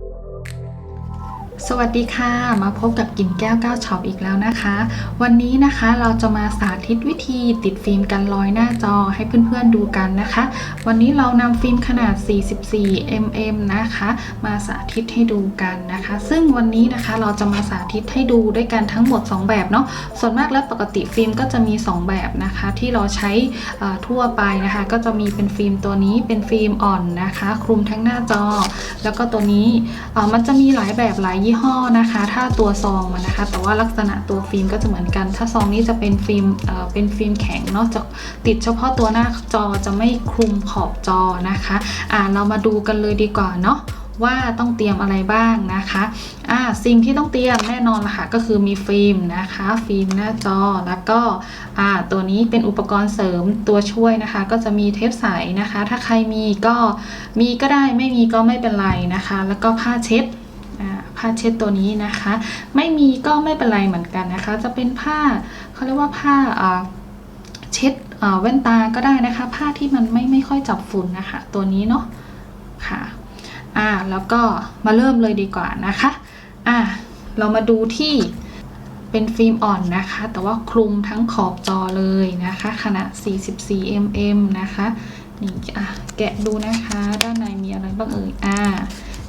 Thank you. สวัสดีค่ะ มาพบกับกินแก้วก้าวช็อปอีกแล้วนะคะ วันนี้นะคะเราจะมาสาธิตวิธีติดฟิล์มกันรอยหน้าจอให้เพื่อนๆดูกันนะคะ วันนี้เรานำฟิล์มขนาด 44 mm นะคะ มาสาธิตให้ดูกันนะคะ ซึ่งวันนี้นะคะเราจะมาสาธิตให้ดูด้วยกันทั้งหมด 2 แบบเนาะส่วนมากแล้วปกติฟิล์มก็จะมี 2 แบบนะคะ ที่เราใช้ทั่วไปนะคะ ก็จะมีเป็นฟิล์มตัวนี้เป็นฟิล์มอ่อนนะคะ คลุมทั้งหน้าจอ แล้วก็ตัวนี้มันจะมีหลายแบบหลายยี่ห้อนะคะ ถ้าตัวซองมันนะคะ แต่ว่าลักษณะตัวฟิล์มก็จะเหมือนกัน ถ้าซองนี้จะเป็นฟิล์มเเป็นฟิล์มแข็งเนาะจะติดเฉพาะตัวหน้าจอจะไม่คลุมขอบจอนะคะอ่าเรามาดูกันเลยดีกว่าเนาะว่าต้องเตรียมอะไรบ้างนะคะอ่าสิ่งที่ต้องเตรียมแน่นอนละค่ะก็คือมีฟิล์มนะคะ ฟิล์มหน้าจอแล้วก็อ่าตัวนี้เป็นอุปกรณ์เสริมตัวช่วยนะคะ ก็จะมีเทปใสนะคะ ถ้าใครมีก็มีก็ได้ไม่มีก็ไม่เป็นไรนะคะ แล้วก็ผ้าเช็ด ผ้าเช็ดตัวนี้นะคะ ไม่มีก็ไม่เป็นไรเหมือนกันนะคะ จะเป็นผ้าเขาเรียกว่าผ้าเช็ดแว่นตาก็ได้นะคะ ผ้าที่มันไม่ไม่ค่อยจับฝุ่นนะคะ ตัวนี้เนาะค่ะอ่าแล้วก็มาเริ่มเลยดีกว่านะคะอ่าเรามาดูที่เป็นฟิล์มอ่อนนะคะ แต่ว่าคลุมทั้งขอบจอเลยนะคะ ขนาด 44 mm นะคะนี่อะแกะดูนะคะ ด้านในมีอะไรบ้างเอ่ยอ่า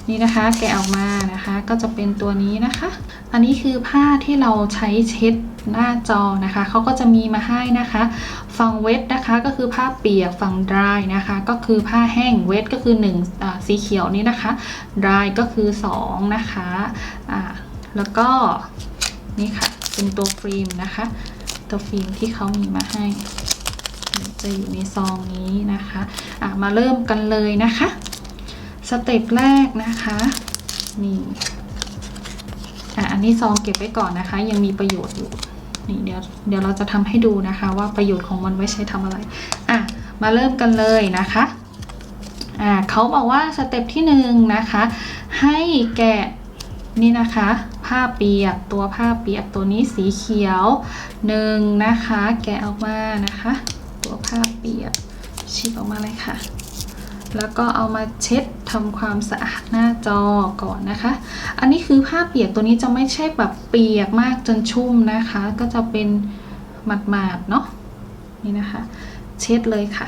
นี่นะคะแกะออกมานะคะก็จะเป็นตัวนี้นะคะ อันนี้คือผ้าที่เราใช้เช็ดหน้าจอนะคะเขาก็จะมีมาให้นะคะฝั่งเวทนะคะก็คือผ้าเปียกฝั่ง dry นะคะ ก็คือผ้าแห้งเวทก็คือ1อ่าสีเขียวนี้นะคะ dry ก็คือ 2 นะคะอ่าแล้วก็นี่ค่ะเป็นตัวฟิล์มนะคะ ตัวฟิล์มที่เขามีมาให้จะอยู่ในซองนี้นะคะอ่ามาเริ่มกันเลยนะคะ สเต็ปแรกนะคะนี่อะอันนี้ซองเก็บไว้ก่อนนะคะ ยังมีประโยชน์อยู่นี่เดี๋ยวเดี๋ยวเราจะทำให้ดูนะคะ ว่าประโยชน์ของมันไว้ใช้ทำอะไรอะมาเริ่มกันเลยนะคะอ่าเขาบอกว่าสเต็ปที่หนึ่งนะคะ ให้แกะนี่นะคะ ผ้าเปียกตัวผ้าเปียกตัวนี้สีเขียวหนึ่งนะคะ แกะออกมานะคะ ตัวผ้าเปียกฉีกออกมาเลยค่ะ แล้วก็เอามาเช็ดทำความสะอาดหน้าจอก่อนนะคะ อันนี้คือผ้าเปียกตัวนี้จะไม่ใช่แบบเปียกมากจนชุ่มนะคะ ก็จะเป็นหมาดๆเนาะนี่นะคะ เช็ดเลยค่ะ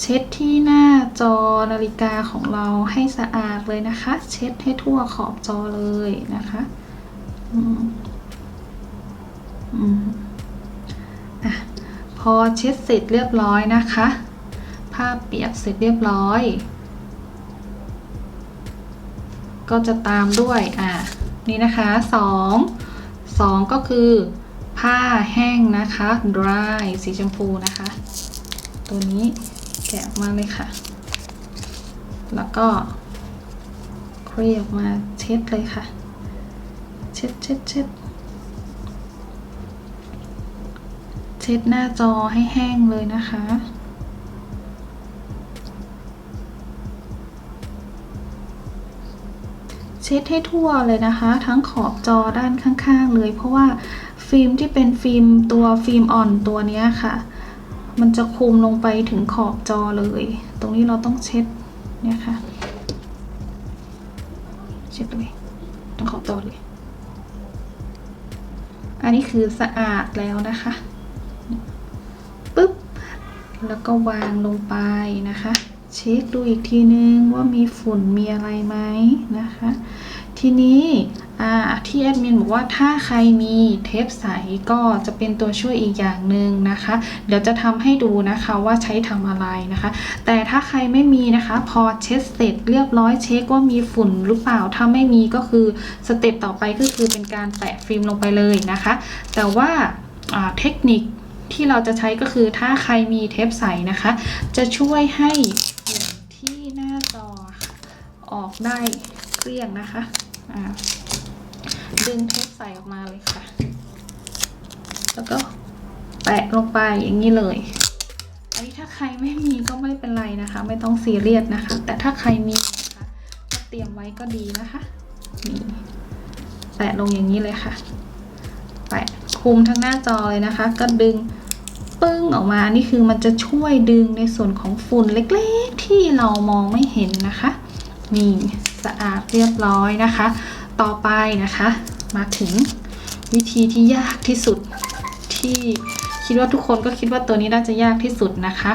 เช็ดที่หน้าจอนาฬิกาของเราให้สะอาดเลยนะคะ เช็ดให้ทั่วขอบจอเลยนะคะอืมอืมอะพอเช็ดเสร็จเรียบร้อยนะคะ ผ้าเปียกเสร็จเรียบร้อย ก็จะตามด้วยอ่านี่นะคะสองสองก็คือ ผ้าแห้งนะคะ dry สีชมพูนะคะ ตัวนี้แกะออกมาเลยค่ะ แล้วก็เคลียออกมาเช็ดเลยค่ะ เช็ดเช็ดเช็ดเช็ดหน้าจอให้แห้งเลยนะคะ เช็ดให้ทั่วเลยนะคะ ทั้งขอบจอด้านข้างๆ เลย เพราะว่าฟิล์มที่เป็นฟิล์มตัวฟิล์มอ่อนตัวนี้ค่ะ มันจะคลุมลงไปถึงขอบจอเลย ตรงนี้เราต้องเช็ดเนี่ยค่ะ เช็ดเลยทั้งขอบจอเลย อันนี้คือสะอาดแล้วนะคะปึ๊บแล้วก็วางลงไปนะคะ เช็คดูอีกทีนึงว่ามีฝุ่นมีอะไรไหมนะคะ ทีนี้ที่แอดมินบอกว่าถ้าใครมีเทปใสก็จะเป็นตัวช่วยอีกอย่างหนึ่งนะคะ เดี๋ยวจะทำให้ดูนะคะว่าใช้ทำอะไรนะคะ แต่ถ้าใครไม่มีนะคะ พอเช็ดเสร็จเรียบร้อยเช็คว่ามีฝุ่นหรือเปล่าถ้าไม่มีก็คือสเต็ปต่อไปก็คือเป็นการแปะฟิล์มลงไปเลยนะคะ แต่ว่าเทคนิคที่เราจะใช้ก็คือถ้าใครมีเทปใสนะคะ จะช่วยให้ฝุ่นที่หน้าจอค่ะ ออกได้เกลี้ยงนะคะอ่าดึงเทปใสออกมาเลยค่ะ แล้วก็แปะลงไปอย่างนี้เลย อันนี้ถ้าใครไม่มีก็ไม่เป็นไรนะคะ ไม่ต้องซีเรียสนะคะ แต่ถ้าใครมีนะคะก็เตรียมไว้ก็ดีนะคะนี่แปะลงอย่างนี้เลยค่ะ แปะคลุมทั้งหน้าจอเลยนะคะ ก็ดึงปึ้งออกมา นี่คือมันจะช่วยดึงในส่วนของฝุ่นเล็กๆ ที่เรามองไม่เห็นนะคะ นี่สะอาดเรียบร้อยนะคะ ต่อไปนะคะ มาถึงวิธีที่ยากที่สุดที่คิดว่าทุกคนก็คิดว่าตัวนี้น่าจะยากที่สุดนะคะ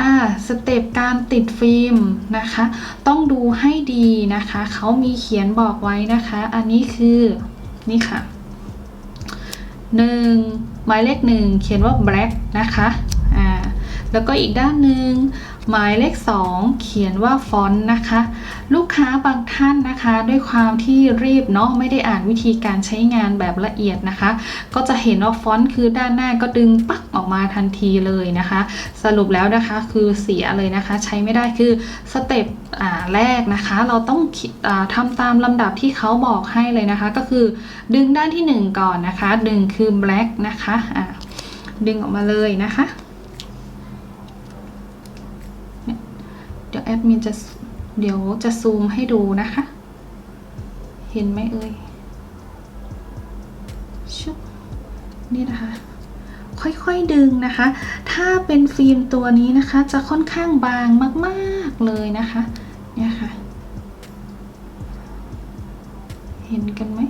อ่า สเต็ปการติดฟิล์มนะคะ ต้องดูให้ดีนะคะ เขามีเขียนบอกไว้นะคะ อันนี้คือนี่ค่ะหนึ่งหมายเลขหนึ่งเขียนว่า black นะคะ อ่า แล้วก็อีกด้านหนึ่ง หมายเลขสองเขียนว่าฟอนต์นะคะ ลูกค้าบางท่านนะคะ ด้วยความที่รีบเนาะไม่ได้อ่านวิธีการใช้งานแบบละเอียดนะคะ ก็จะเห็นว่าฟอนต์คือด้านหน้าก็ดึงปักออกมาทันทีเลยนะคะ สรุปแล้วนะคะคือเสียเลยนะคะ ใช้ไม่ได้คือสเต็ปแรกนะคะ เราต้องคิดอ่าทำตามลำดับที่เขาบอกให้เลยนะคะ ก็คือดึงด้านที่ 1 ก่อนนะคะ ดึงคือ black นะคะอ่าดึงออกมาเลยนะคะเนี่ยเดี๋ยวแอดมินจะเดี๋ยวจะซูมให้ดูนะคะ เห็นไหมเอ่ยชุบนี่นะคะ ค่อยๆดึงนะคะ ถ้าเป็นฟิล์มตัวนี้นะคะ จะค่อนข้างบางมากๆเลยนะคะ เนี่ยค่ะ เห็นกันไหม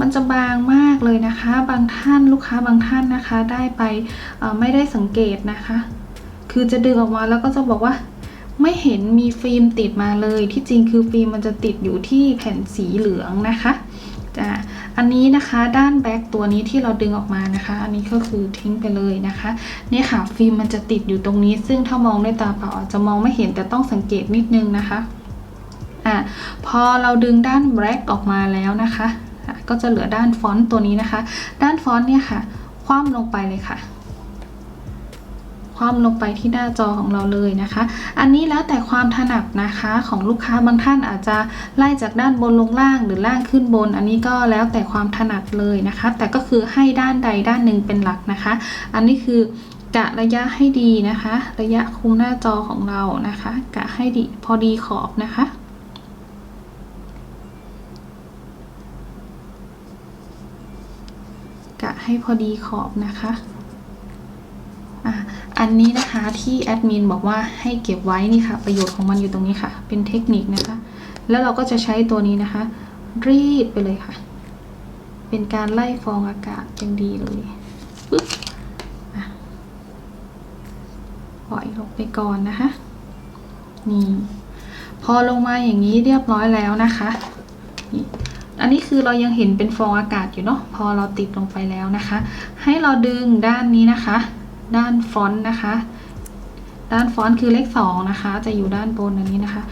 มันจะบางมากเลยนะคะ บางท่านลูกค้าบางท่านนะคะ ได้ไปไม่ได้สังเกตนะคะ คือจะดึงออกมาแล้วก็จะบอกว่าไม่เห็นมีฟิล์มติดมาเลย ที่จริงคือฟิล์มมันจะติดอยู่ที่แผ่นสีเหลืองนะคะจ้ะอันนี้นะคะด้านแบ็กตัวนี้ที่เราดึงออกมานะคะ อันนี้ก็คือทิ้งไปเลยนะคะเนี่ยค่ะฟิล์มมันจะติดอยู่ตรงนี้ ซึ่งถ้ามองด้วยตาเปล่าอาจจะมองไม่เห็นแต่ต้องสังเกตนิดนึงนะคะอะพอเราดึงด้านแบ็กออกมาแล้วนะคะะก็จะเหลือด้านฟอนต์ตัวนี้นะคะ ด้านฟอนต์เนี่ยค่ะ คว่ำลงไปเลยค่ะ ว่ำลงไปที่หน้าจอของเราเลยนะคะ อันนี้แล้วแต่ความถนัดนะคะของลูกค้าบางท่านอาจจะไล่จากด้านบนลงล่างหรือล่างขึ้นบน อันนี้ก็แล้วแต่ความถนัดเลยนะคะ แต่ก็คือให้ด้านใดด้านหนึ่งเป็นหลักนะคะ อันนี้คือกะระยะให้ดีนะคะ ระยะคุมหน้าจอของเรานะคะ กะให้ดีพอดีขอบนะคะกะให้พอดีขอบนะคะ อันนี้นะคะที่แอดมินบอกว่าให้เก็บไว้นี่ค่ะ ประโยชน์ของมันอยู่ตรงนี้ค่ะ เป็นเทคนิคนะคะ แล้วเราก็จะใช้ตัวนี้นะคะ รีดไปเลยค่ะ เป็นการไล่ฟองอากาศอย่างดีเลยปึ๊บปล่อยลงไปก่อนนะคะ นี่ พอลงมาอย่างนี้เรียบร้อยแล้วนะคะนี่อันนี้คือเรายังเห็นเป็นฟองอากาศอยู่เนาะพอเราติดลงไปแล้วนะคะ ให้เราดึงด้านนี้นะคะ ด้านฟอนต์นะคะ ด้านฟอนต์คือเลขสองนะคะ จะอยู่ด้านบนอันนี้นะคะ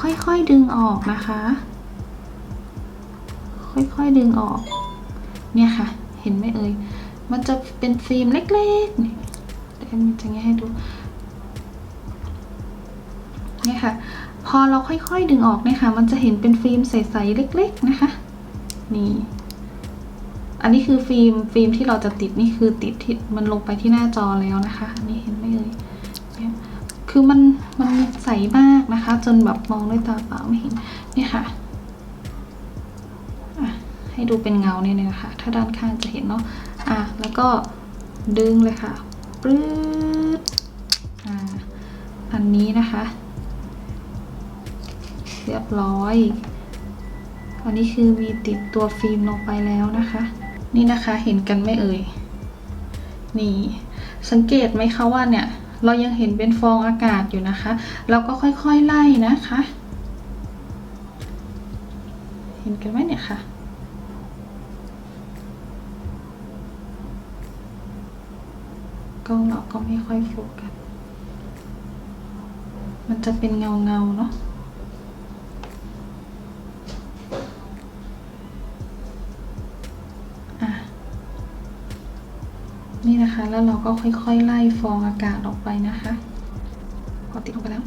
ค่อยๆดึงออกนะคะ ค่อยๆดึงออก เนี่ยค่ะ เห็นไหมเอ่ย มันจะเป็นฟิล์มเล็กๆนี่เดี๋ยวมันจะงี้ให้ดู เนี่ยค่ะ พอเราค่อยๆดึงออกเนี่ยค่ะ มันจะเห็นเป็นฟิล์มใสๆเล็ก ๆ นะคะ นี่ อันนี้คือฟิล์มฟิล์มที่เราจะติดนี่คือติดที่มันลงไปที่หน้าจอแล้วนะคะ อันนี้เห็นไหมเอ่ยเนี่ยคือมันมันใสมากนะคะ จนแบบมองด้วยตาเปล่าไม่เห็นนี่ค่ะให้ดูเป็นเงาเนี่ยนะคะ ถ้าด้านข้างจะเห็นเนาะอะแล้วก็ดึงเลยค่ะปื๊ดอ่าอันนี้นะคะ เรียบร้อยอันนี้คือมีติดตัวฟิล์มลงไปแล้วนะคะ นี่นะคะเห็นกันไม่เอ่ย นี่ สังเกตไหมคะว่าเนี่ย เรายังเห็นเป็นฟองอากาศอยู่นะคะ เราก็ค่อยๆไล่นะคะ เห็นกันไหมเนี่ยค่ะกล้องเราก็ไม่ค่อยโฟกัส มันจะเป็นเงาเงาๆเนาะ นะคะ แล้วเราก็ค่อยๆ ไล่ฟองอากาศออกไปนะคะ พอติดลงไปแล้ว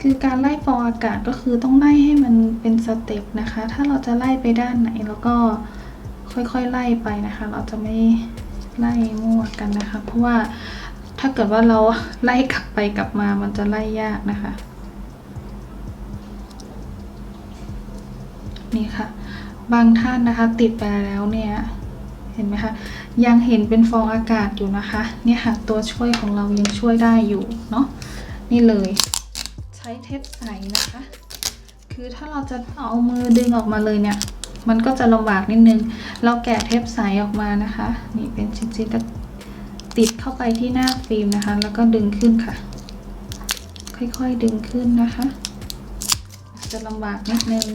คือการไล่ฟองอากาศก็คือต้องไล่ให้มันเป็นสเต็ปนะคะ ถ้าเราจะไล่ไปด้านไหนแล้วก็ค่อยๆ ไล่ไปนะคะ เราจะไม่ไล่มั่วกันนะคะ เพราะว่าถ้าเกิดว่าเราไล่กลับไปกลับมามันจะไล่ยากนะคะ นี่ค่ะ บางท่านนะคะติดไปแล้วเนี่ยเห็นไหมคะยังเห็นเป็นฟองอากาศอยู่นะคะเนี่ยค่ะตัวช่วยของเรายังช่วยได้อยู่เนาะนี่เลยใช้เทปใสนะคะ คือถ้าเราจะเอามือดึงออกมาเลยเนี่ย มันก็จะลำบากนิดนึง เราแกะเทปใสออกมานะคะ นี่เป็นชิ้นๆแล้วติดเข้าไปที่หน้าฟิล์มนะคะ แล้วก็ดึงขึ้นค่ะ ค่อยๆดึงขึ้นนะคะ จะลำบากนิดนึง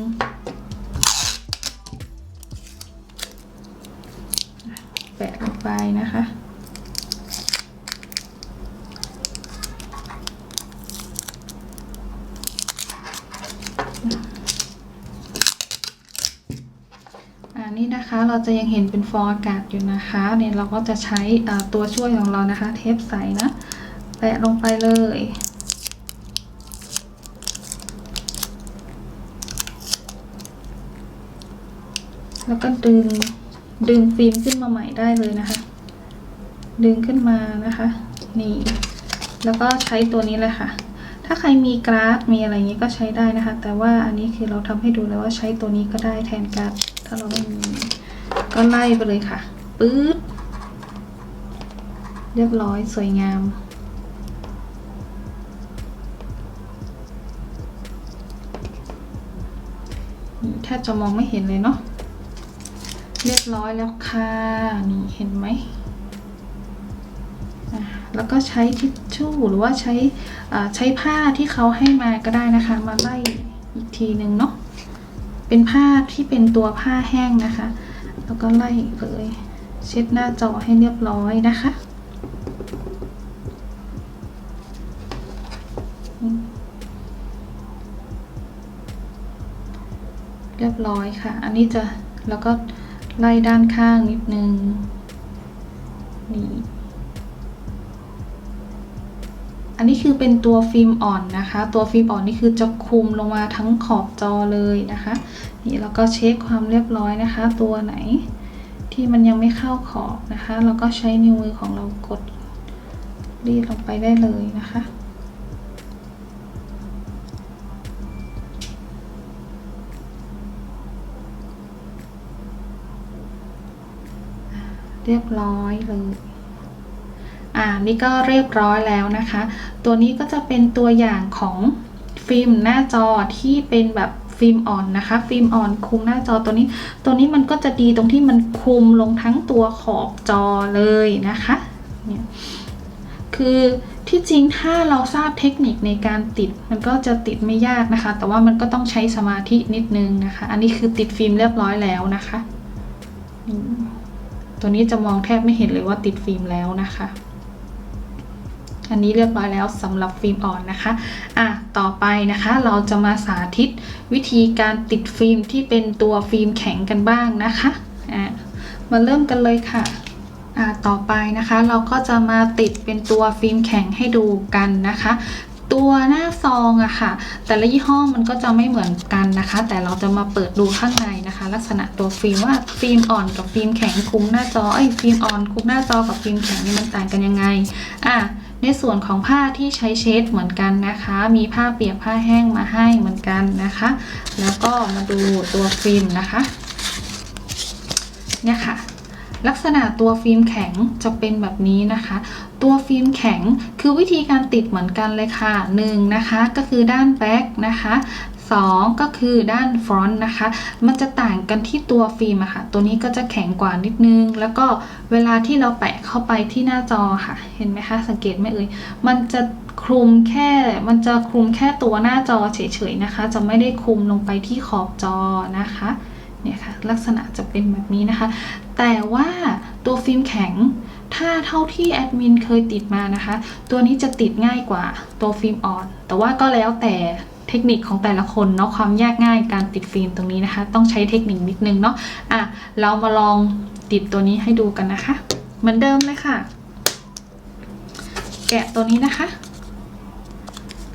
แปะลงไปนะคะ อันนี้นะคะเราจะยังเห็นเป็นฟองอากาศอยู่นะคะเนี่ยเราก็จะใช้ตัวช่วยของเรานะคะ เทปใสนะ แปะลงไปเลยแล้วก็ดึง ดึงฟิล์มขึ้นมาใหม่ได้เลยนะคะ ดึงขึ้นมานะคะ นี่ แล้วก็ใช้ตัวนี้เลยค่ะ ถ้าใครมีกราฟมีอะไรอย่างนี้ก็ใช้ได้นะคะ แต่ว่าอันนี้คือเราทำให้ดูแล้วว่าใช้ตัวนี้ก็ได้แทนกราฟถ้าเราไม่มีก็ไล่ไปเลยค่ะปื๊ดเรียบร้อยสวยงามแทบจะมองไม่เห็นเลยเนาะ เรียบร้อยแล้วค่ะ นี่เห็นไหม แล้วก็ใช้ทิชชู่หรือว่าใช้ใช้ผ้าที่เขาให้มาก็ได้นะคะ มาไล่อีกทีหนึ่งเนาะ เป็นผ้าที่เป็นตัวผ้าแห้งนะคะ แล้วก็ไล่เลยเช็ดหน้าจอให้เรียบร้อยนะคะเรียบร้อยค่ะ อันนี้จะแล้วก็ ไล่ด้านข้างนิดนึง นี่ อันนี้คือเป็นตัวฟิล์มอ่อนนะคะ ตัวฟิล์มอ่อนนี่คือจะคุมลงมาทั้งขอบจอเลยนะคะ นี่แล้วก็เช็คความเรียบร้อยนะคะ ตัวไหนที่มันยังไม่เข้าขอบนะคะ เราก็ใช้นิ้วมือของเรากดรีดลงไปได้เลยนะคะ เรียบร้อยเลยอ่านี่ก็เรียบร้อยแล้วนะคะ ตัวนี้ก็จะเป็นตัวอย่างของฟิล์มหน้าจอที่เป็นแบบฟิล์มอ่อนนะคะ ฟิล์มอ่อนคุมหน้าจอตัวนี้ ตัวนี้มันก็จะดีตรงที่มันคุมลงทั้งตัวขอบจอเลยนะคะเนี่ยคือที่จริงถ้าเราทราบเทคนิคในการติดมันก็จะติดไม่ยากนะคะ แต่ว่ามันก็ต้องใช้สมาธินิดนึงนะคะ อันนี้คือติดฟิล์มเรียบร้อยแล้วนะคะอืม ตัวนี้จะมองแทบไม่เห็นเลยว่าติดฟิล์มแล้วนะคะ อันนี้เรียบร้อยแล้วสำหรับฟิล์มอ่อนนะคะ อะ ต่อไปนะคะเราจะมาสาธิตวิธีการติดฟิล์มที่เป็นตัวฟิล์มแข็งกันบ้างนะคะ อะ มาเริ่มกันเลยค่ะอ่าต่อไปนะคะเราก็จะมาติดเป็นตัวฟิล์มแข็งให้ดูกันนะคะ ตัวหน้าซองอะค่ะ แต่ละยี่ห้อมันก็จะไม่เหมือนกันนะคะ แต่เราจะมาเปิดดูข้างในนะคะ ลักษณะตัวฟิล์มว่าฟิล์มอ่อนกับฟิล์มแข็งคุ้มหน้าจอไอ้ฟิล์มอ่อนคุ้มหน้าจอกับฟิล์มแข็งนี่มันต่างกันยังไงอะในส่วนของผ้าที่ใช้เช็ดเหมือนกันนะคะ มีผ้าเปียกผ้าแห้งมาให้เหมือนกันนะคะ แล้วก็มาดูตัวฟิล์มนะคะเนี่ยค่ะลักษณะตัวฟิล์มแข็งจะเป็นแบบนี้นะคะ ตัวฟิล์มแข็งคือวิธีการติดเหมือนกันเลยค่ะหนึ่งนะคะก็คือด้านแบ็กนะคะสองก็คือด้านฟรอนต์นะคะ มันจะต่างกันที่ตัวฟิล์มอะค่ะ ตัวนี้ก็จะแข็งกว่านิดนึง แล้วก็เวลาที่เราแปะเข้าไปที่หน้าจอค่ะ เห็นไหมคะ สังเกตไหมเอ่ย มันจะคลุมแค่ มันจะคลุมแค่ตัวหน้าจอเฉยๆนะคะ จะไม่ได้คลุมลงไปที่ขอบจอนะคะ เนี่ยค่ะ ลักษณะจะเป็นแบบนี้นะคะ แต่ว่าตัวฟิล์มแข็ง ถ้าเท่าที่แอดมินเคยติดมานะคะ ตัวนี้จะติดง่ายกว่าตัวฟิล์มอ่อน แต่ว่าก็แล้วแต่เทคนิคของแต่ละคนเนาะความยากง่ายการติดฟิล์มตรงนี้นะคะ ต้องใช้เทคนิคนิดนึงเนาะอะเรามาลองติดตัวนี้ให้ดูกันนะคะ เหมือนเดิมเลยค่ะ แกะตัวนี้นะคะ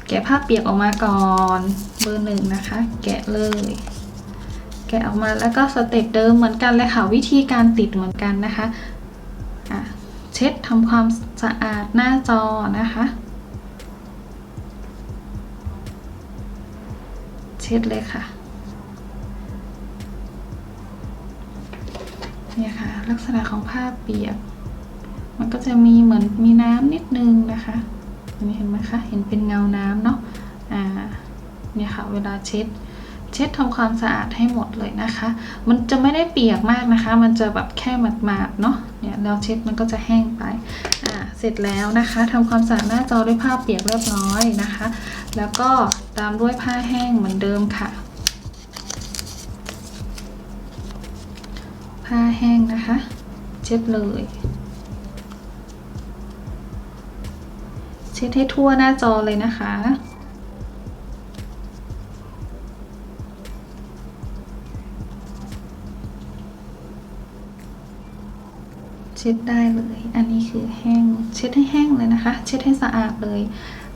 แกะผ้าเปียกออกมาก่อนเบอร์หนึ่งนะคะ แกะเลยแกะออกมาแล้วก็สเต็ปเดิมเหมือนกันเลยค่ะ วิธีการติดเหมือนกันนะคะอะ เช็ดทำความสะอาดหน้าจอนะคะ เช็ดเลยค่ะเนี่ยค่ะ ลักษณะของผ้าเปียก มันก็จะมีเหมือนมีน้ำนิดนึงนะคะนนี้เห็นไหมคะ เห็นเป็นเงาน้ำเนาะอ่าเนี่ยค่ะ เวลาเช็ด เช็ดทำความสะอาดให้หมดเลยนะคะ มันจะไม่ได้เปียกมากนะคะ มันจะแบบแค่หมาดๆเนาะเนี่ยเราเช็ดมันก็จะแห้งไปอ่าเสร็จแล้วนะคะทำความสะอาดหน้าจอด้วยผ้าเปียกเรียบร้อยนะคะ แล้วก็ตามด้วยผ้าแห้งเหมือนเดิมค่ะผ้าแห้งนะคะ เช็ดเลย เช็ดให้ทั่วหน้าจอเลยนะคะ เช็ดได้เลย อันนี้คือแห้งเช็ดให้แห้งเลยนะคะ เช็ดให้สะอาดเลย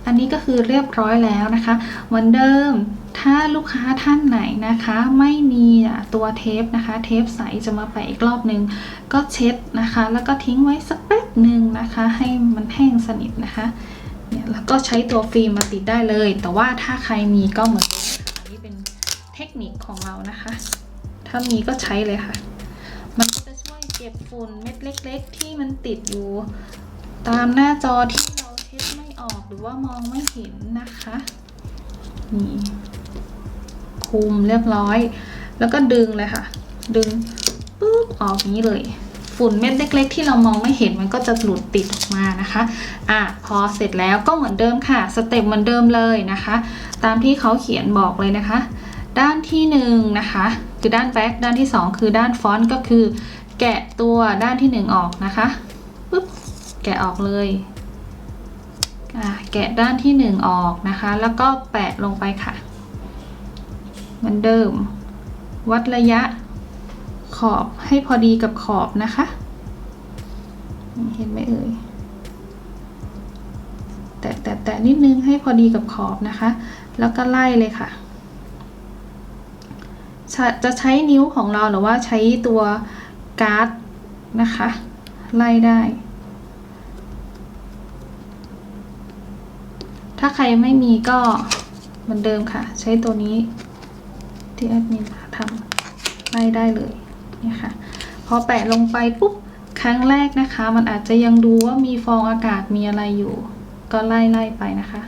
อันนี้ก็คือเรียบร้อยแล้วนะคะเหมือนเดิมถ้าลูกค้าท่านไหนนะคะ ไม่มีตัวเทปนะคะ เทปใสจะมาแปะอีกรอบนึง ก็เช็ดนะคะ แล้วก็ทิ้งไว้สักแป๊บหนึ่งนะคะ ให้มันแห้งสนิทนะคะเนี่ยแล้วก็ใช้ตัวฟิล์มมาติดได้เลย แต่ว่าถ้าใครมีก็เหมือนเดิมอันนี้เป็นเทคนิคของเรานะคะ ถ้ามีก็ใช้เลยค่ะ มันก็จะช่วยเก็บฝุ่นเม็ดเล็ก ๆ ที่มันติดอยู่ ตามหน้าจอที่เราเช็ดไม่ออกหรือว่ามองไม่เห็นนะคะนี่คุมเรียบร้อย แล้วก็ดึงเลยค่ะ ดึงปุ๊บออกนี้เลย ฝุ่นเม็ดเล็ก ๆ ที่เรามองไม่เห็นมันก็จะหลุดติดออกมานะคะอะพอเสร็จแล้วก็เหมือนเดิมค่ะสเต็ปเหมือนเดิมเลยนะคะ ตามที่เขาเขียนบอกเลยนะคะ ด้านที่หนึ่งนะคะคือด้านแบ็กด้านที่สองคือด้านฟอนต์ก็คือ แกะตัวด้านที่หนึ่งออกนะคะปุ๊บแกะออกเลยแกะด้านที่หนึ่งออกนะคะ แล้วก็แปะลงไปค่ะเหมือนเดิม วัดระยะขอบให้พอดีกับขอบนะคะ เห็นไหมเอ่ยแตะแตะแตะนิดนึงให้พอดีกับขอบนะคะ แล้วก็ไล่เลยค่ะ จะใช้นิ้วของเราหรือว่าใช้ตัว การ์ดนะคะ ไล่ได้ ถ้าใครไม่มีก็เหมือนเดิมค่ะ ใช้ตัวนี้ที่แอดมินทำไล่ได้เลยนี่ค่ะ พอแปะลงไปปุ๊บครั้งแรกนะคะ มันอาจจะยังดูว่ามีฟองอากาศมีอะไรอยู่ ก็ไล่ไล่ไปนะคะ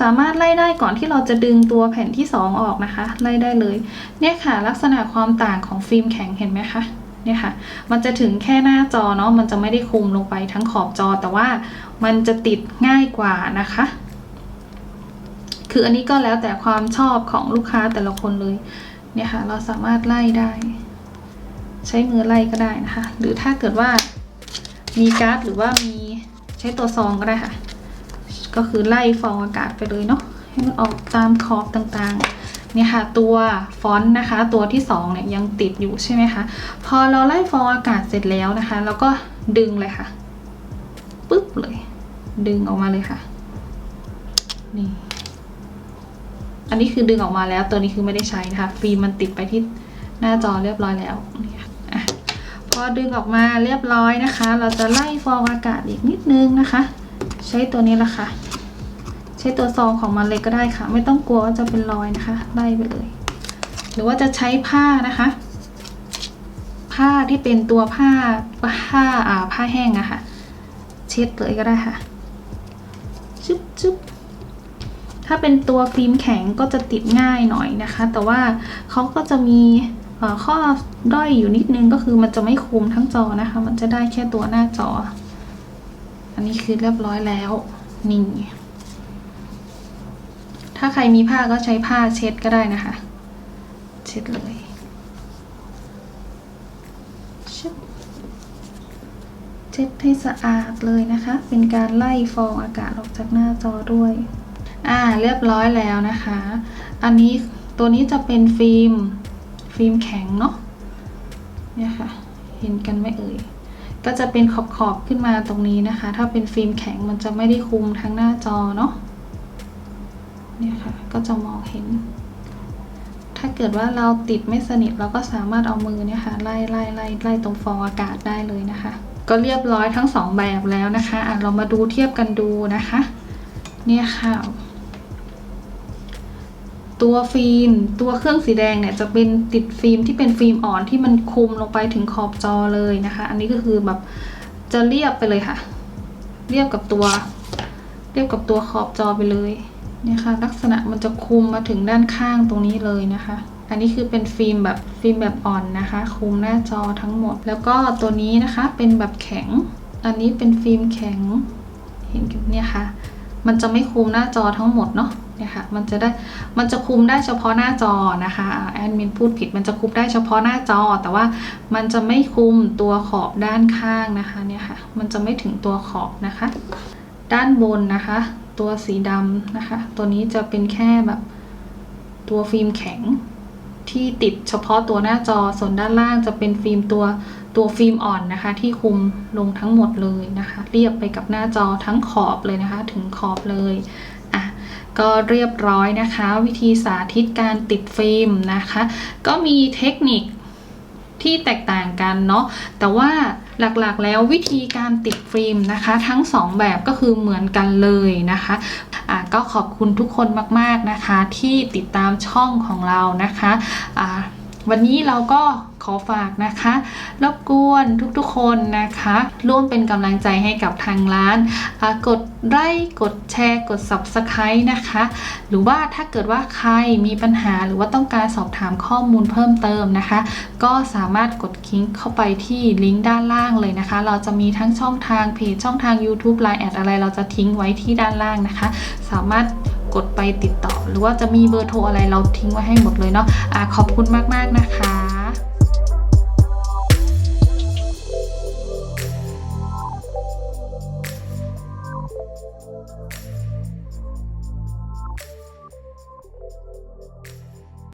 สามารถไล่ได้ก่อนที่เราจะดึงตัวแผ่นที่ 2 ออกนะคะ ไล่ได้เลย เนี่ยค่ะลักษณะความต่างของฟิล์มแข็งเห็นไหมคะ เนี่ยค่ะ มันจะถึงแค่หน้าจอเนาะ มันจะไม่ได้คุมลงไปทั้งขอบจอ แต่ว่ามันจะติดง่ายกว่านะคะ คืออันนี้ก็แล้วแต่ความชอบของลูกค้าแต่ละคนเลย เนี่ยค่ะ เราสามารถไล่ได้ ใช้มือไล่ก็ได้นะคะ หรือถ้าเกิดว่ามีการ์ดหรือว่ามีใช้ตัวซองก็ได้ค่ะ ก็คือไล่ฟองอากาศไปเลยเนาะ ให้มันออกตามขอบต่างๆ เนี่ยค่ะตัวฟอนต์นะคะ ตัวที่สองเนี่ยยังติดอยู่ใช่ไหมคะพอเราไล่ฟองอากาศเสร็จแล้วนะคะ แล้วก็ดึงเลยค่ะปึ๊บเลย ดึงออกมาเลยค่ะนี่อันนี้คือดึงออกมาแล้วตัวนี้คือไม่ได้ใช้นะคะฟิล์มมันติดไปที่หน้าจอเรียบร้อยแล้วนี่ค่ะพอดึงออกมาเรียบร้อยนะคะ เราจะไล่ฟองอากาศอีกนิดนึงนะคะ ใช้ตัวนี้ละค่ะ ช้ตัวซองของมันเลยก็ได้ค่ะ ไม่ต้องกลัวว่าจะเป็นรอยนะคะไล่ไปเลย หรือว่าจะใช้ผ้านะคะ ผ้าที่เป็นตัวผ้าผ้าอ่าผ้าแห้งอะค่ะ เช็ดเลยก็ได้ค่ะจุ๊บจุ๊บถ้าเป็นตัวฟิล์มแข็งก็จะติดง่ายหน่อยนะคะ แต่ว่าเขาก็จะมีข้อด้อยอยู่นิดนึงก็คือมันจะไม่คุมทั้งจอนะคะ มันจะได้แค่ตัวหน้าจอ อันนี้คือเรียบร้อยแล้วนี่ ถ้าใครมีผ้าก็ใช้ผ้าเช็ดก็ได้นะคะ เช็ดเลยเช็ดให้สะอาดเลยนะคะ เป็นการไล่ฟองอากาศออกจากหน้าจอด้วย อ่าเรียบร้อยแล้วนะคะ อันนี้ตัวนี้จะเป็นฟิล์มฟิล์มแข็งเนาะเนี่ยค่ะ เห็นกันไหมเอ่ยก็จะเป็นขอบๆขึ้นมาตรงนี้นะคะ ถ้าเป็นฟิล์มแข็งมันจะไม่ได้คุมทั้งหน้าจอเนาะ เนี่ยค่ะ ก็จะมองเห็น ถ้าเกิดว่าเราติดไม่สนิทเราก็สามารถเอามือเนี่ยค่ะไล่ไล่ไล่ไล่ตรงฟองอากาศได้เลยนะคะ ก็เรียบร้อยทั้งสองแบบแล้วนะคะอะเรามาดูเทียบกันดูนะคะ เนี่ยค่ะตัวฟิล์มตัวเครื่องสีแดงเนี่ยจะเป็นติดฟิล์มที่เป็นฟิล์มอ่อนที่มันคุมลงไปถึงขอบจอเลยนะคะ อันนี้ก็คือแบบจะเรียบไปเลยค่ะ เรียบกับตัว เรียบกับตัวขอบจอไปเลย เนี่ยค่ะ ลักษณะมันจะคุมมาถึงด้านข้างตรงนี้เลยนะคะ อันนี้คือเป็นฟิล์มแบบฟิล์มแบบอ่อนนะคะ คุมหน้าจอทั้งหมด แล้วก็ตัวนี้นะคะเป็นแบบแข็ง อันนี้เป็นฟิล์มแข็ง เห็นเนี่ยค่ะ มันจะไม่คุมหน้าจอทั้งหมดเนาะเนี่ยค่ะมันจะได้มันจะคุมได้เฉพาะหน้าจอนะคะแอดมินพูดผิดมันจะคุมได้เฉพาะหน้าจอ แต่ว่ามันจะไม่คุมตัวขอบด้านข้างนะคะเนี่ยค่ะ มันจะไม่ถึงตัวขอบนะคะ ด้านบนนะคะ ตัวสีดำนะคะ ตัวนี้จะเป็นแค่แบบตัวฟิล์มแข็งที่ติดเฉพาะตัวหน้าจอส่วนด้านล่างจะเป็นฟิล์มตัวตัวฟิล์มอ่อนนะคะ ที่คุมลงทั้งหมดเลยนะคะ เรียบไปกับหน้าจอทั้งขอบเลยนะคะ ถึงขอบเลยอะก็เรียบร้อยนะคะ วิธีสาธิตการติดฟิล์มนะคะ ก็มีเทคนิคที่แตกต่างกันเนาะแต่ว่า หลักๆ แล้ววิธีการติดฟิล์มนะคะ ทั้ง 2 แบบก็คือเหมือนกันเลยนะคะอะก็ขอบคุณทุกคนมากๆนะคะ ที่ติดตามช่องของเรานะคะอะ วันนี้เราก็ขอฝากนะคะรบกวนทุกๆคนนะคะ ร่วมเป็นกำลังใจให้กับทางร้าน กดไลค์กดแชร์กด Subscribe นะคะ หรือว่าถ้าเกิดว่าใครมีปัญหาหรือว่าต้องการสอบถามข้อมูลเพิ่มเติมนะคะ ก็สามารถกดคลิกเข้าไปที่ลิงก์ด้านล่างเลยนะคะ เราจะมีทั้งช่องทางเพจช่องทาง YouTube Line แอดอะไร เราจะทิ้งไว้ที่ด้านล่างนะคะ สามารถ กดไปติดต่อ หรือว่าจะมีเบอร์โทรอะไรเราทิ้งไว้ให้หมดเลยเนาะอะขอบคุณมากๆนะคะ